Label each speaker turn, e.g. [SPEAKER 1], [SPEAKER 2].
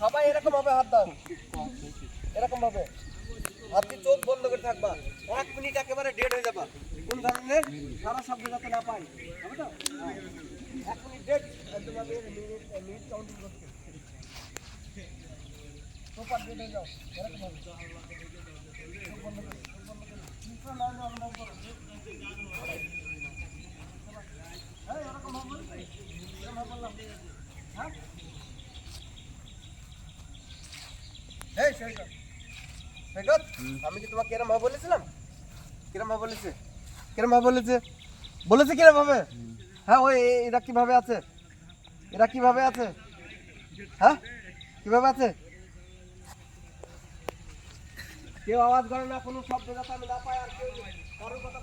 [SPEAKER 1] সবাই এরকম ভাবে হাত দাও। এরকম ভাবে। হাত দিয়ে চোখ বন্ধ করে থাকবা। এক মিনিট একেবারে ডেড হয়ে যাবা। কোন ধরনের সারা শব্দ যাতে না পাই। তো। এক মিনিট ডেড একদম আমি কাউন্টিং ডেড হয়ে এরকম হবে হ্যাঁ? এই আমি কি তোমাকে কিরম ভাবে বলেছিলাম? কিরম ভাবে বলেছে? কিরম ভাবে বলেছে? বলেছে কিরম ভাবে? হ্যাঁ ওই এরা কীভাবে আছে? এরা কীভাবে আছে? হ্যাঁ? কীভাবে আছে? কেউ আওয়াজ করে না, কোনো শব্দ যাতে আমি না পাই আর কেউ কারোর কথা